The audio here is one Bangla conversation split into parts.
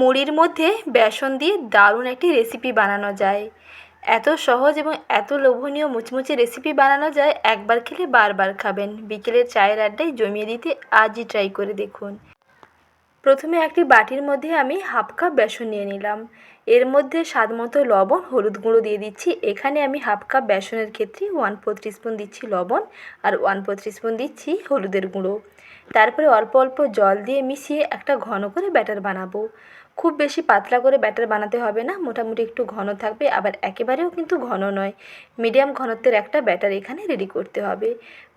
মুড়ির মধ্যে বেসন দিয়ে দারুণ একটি রেসিপি বানানো যায়। এত সহজ এবং এত লোভনীয় মুচমুচে রেসিপি বানানো যায়, একবার খেলে বারবার খাবেন। বিকেলের চায়ের আড্ডায় জমিয়ে দিতে আজই ট্রাই করে দেখুন। প্রথমে একটি বাটির মধ্যে আমি হাফ কাপ বেসন নিয়ে নিলাম। এর মধ্যে স্বাদ মতো লবণ, হলুদ গুঁড়ো দিয়ে দিচ্ছি। এখানে আমি হাফ কাপ বেসনের ক্ষেত্রে ওয়ান ফোর স্পুন দিচ্ছি লবণ আর ওয়ান ফোর স্পুন দিচ্ছি হলুদের গুঁড়ো। তারপরে অল্প অল্প জল দিয়ে মিশিয়ে একটা ঘন করে ব্যাটার বানাবো। খুব বেশি পাতলা করে ব্যাটার বানাতে হবে না। মোটামুটি একটু ঘন থাকবে, আবার একেবারেও কিন্তু ঘন নয়। মিডিয়াম ঘনত্বের একটা ব্যাটার এখানে রেডি করতে হবে।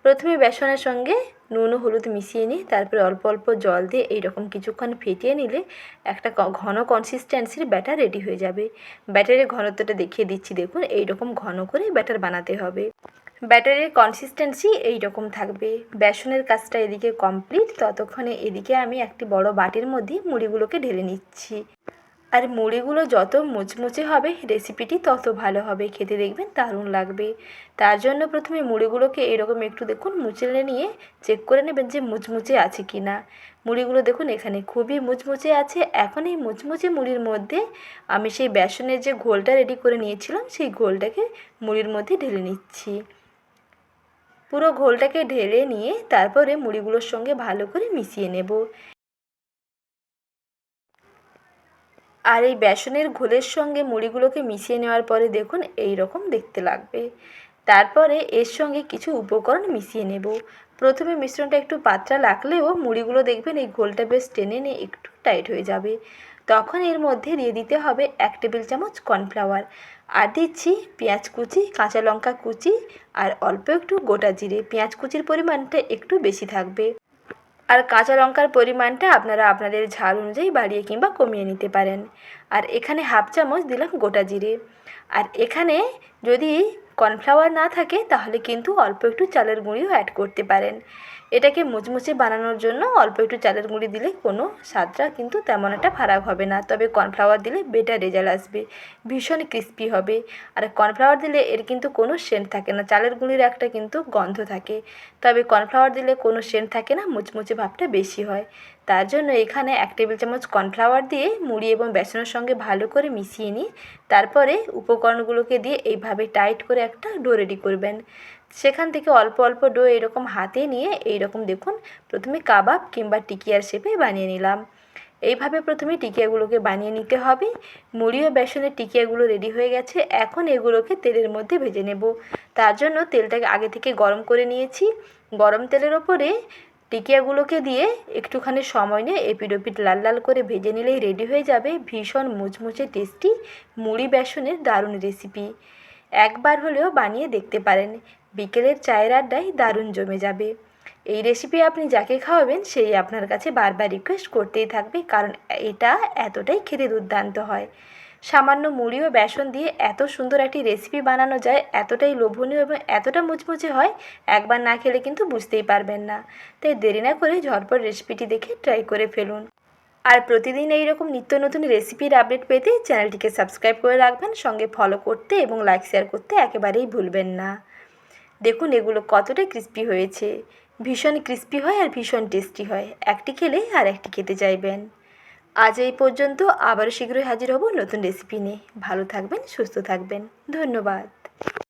প্রথমে বেসনের সঙ্গে নুন হলুদ মিশিয়ে নিয়ে, তারপরে অল্প অল্প জল দিয়ে এইরকম কিছুক্ষণ ফেটিয়ে নিলে একটা ঘন কনসিস্টেন্সির ব্যাটার রেডি হয়ে যাবে। ব্যাটারের ঘনত্বটা দেখিয়ে দিচ্ছি, দেখুন, এইরকম ঘন করে ব্যাটার বানাতে হবে। ব্যাটারের কনসিস্টেন্সি এই রকম থাকবে। বেসনের কাজটা এদিকে কমপ্লিট ততক্ষণে এদিকে আমি একটি বড় বাটির মধ্যে মুড়িগুলোকে ঢেলে নিচ্ছি। আর মুড়িগুলো যত মুচমুচে হবে রেসিপিটি তত ভালো হবে। খেতে দেখবেন দারুণ লাগবে। তার জন্য প্রথমে মুড়িগুলোকে এরকম একটু দেখুন মুচড়ে নিয়ে চেক করে নেবেন যে মুচমুচে আছে কি না মুড়িগুলো দেখুন এখানে খুবই মুচমুচে আছে। এখন এই মুচমুচে মুড়ির মধ্যে আমি সেই বেসনের যে ঘোলটা রেডি করে নিয়েছিলাম, সেই ঘোলটাকে মুড়ির মধ্যে ঢেলে নিচ্ছি। পুরো ঘোলটাকে ঢেলে নিয়ে তারপরে মুড়িগুলোর সঙ্গে ভালো করে মিশিয়ে নেব। আর এই বেসনের ঘোলের সঙ্গে মুড়িগুলোকে মিশিয়ে নেওয়ার পরে দেখুন এই রকম দেখতে লাগবে। তারপরে এর সঙ্গে কিছু উপকরণ মিশিয়ে নেব। প্রথমে মিশ্রণটা একটু পাতলা লাগলেও মুড়িগুলো দেখবেন এই ঘোলটা বেশ টেনে নিয়ে একটু টাইট হয়ে যাবে। তখন এর মধ্যে দিয়ে দিতে হবে এক টেবিল চামচ কর্নফ্লাওয়ার। আর দিচ্ছি পেঁয়াজ কুচি, কাঁচা লঙ্কা কুচি আর অল্প একটু গোটা জিরে। পেঁয়াজ কুচির পরিমাণটা একটু বেশি থাকবে। আর কাঁচা লঙ্কার পরিমাণটা আপনারা আপনাদের ঝাল অনুযায়ী বাড়িয়ে কিংবা কমিয়ে নিতে পারেন। আর এখানে হাফ চামচ দিলাম গোটা জিরে। আর এখানে যদি কর্নফ্লাওয়ার না থাকে, তাহলে কিন্তু অল্প একটু চালের গুঁড়িও অ্যাড করতে পারেন। এটাকে মুচমুচে বানানোর জন্য অল্প একটু চালের গুঁড়ি দিলে কোনো স্বাদটা কিন্তু তেমন একটা খারাপ হবে না। তবে কর্নফ্লাওয়ার দিলে বেটার রেজাল্ট আসবে, ভীষণ ক্রিস্পি হবে। আর কর্নফ্লাওয়ার দিলে এর কিন্তু কোনো সেন্ট থাকে না, চালের গুঁড়ির একটা কিন্তু গন্ধ থাকে। তবে কর্নফ্লাওয়ার দিলে কোনো সেন্ট থাকে না, মুচমুচে ভাবটা বেশি হয়। তার জন্য এখানে এক টেবিল চামচ কর্নফ্লাওয়ার দিয়ে মুড়ি এবং বেসনের সঙ্গে ভালো করে মিশিয়ে নিই তারপরে উপকরণগুলোকে দিয়ে এইভাবে টাইট করে একটা ডো রেডি করবেন। সেখান থেকে অল্প অল্প ডো এরকম হাতে নিয়ে এইরকম দেখুন, প্রথমে কাবাব কিংবা টিকিয়ার শেপে বানিয়ে নিলাম। এইভাবে প্রথমে টিকিয়াগুলোকে বানিয়ে নিতে হবে। মুড়ি ও বেসনের টিকিয়াগুলো রেডি হয়ে গেছে, এখন এগুলোকে তেলের মধ্যে ভেজে নেব। তার জন্য তেলটাকে আগে থেকে গরম করে নিয়েছি। গরম তেলের ওপরে টিকিয়াগুলোকে দিয়ে একটুখানি সময় নিয়ে এপিড ওপিড লাল লাল করে ভেজে নিলেই রেডি হয়ে যাবে ভীষণ মুচমুচে টেস্টি মুড়ি বেসনের দারুণ রেসিপি। একবার হলেও বানিয়ে দেখতে পারেন। বিকেলের চায়ের আড্ডায় দারুণ জমে যাবে। এই রেসিপি আপনি যাকে খাওয়াবেন, সেই আপনার কাছে বারবার রিকোয়েস্ট করতেই থাকবে, কারণ এটা এতটাই খেতে দুর্দান্ত হয়। সামান্য মুড়ি ও বেসন দিয়ে এত সুন্দর একটি রেসিপি বানানো যায়, এতটাই লোভনীয় এবং এতটা মুচমুচে হয়, একবার না খেলে কিন্তু বুঝতেই পারবেন না। তাই দেরি না করে ঝটপট রেসিপিটি দেখে ট্রাই করে ফেলুন। আর প্রতিদিন এই রকম নিত্য নতুন রেসিপির আপডেট পেতে চ্যানেলটিকে সাবস্ক্রাইব করে রাখবেন, সঙ্গে ফলো করতে এবং লাইক শেয়ার করতে একেবারেই ভুলবেন না। দেখুন এগুলো কতটা ক্রিস্পি হয়েছে। ভীষণ ক্রিস্পি হয় আর ভীষণ টেস্টি হয়। একটি খেলে আর একটি খেতে চাইবেন। আজ এই পর্যন্ত আবার শীঘ্রই হাজির হব নতুন রেসিপি নিয়ে। ভালো থাকবেন, সুস্থ থাকবেন। ধন্যবাদ।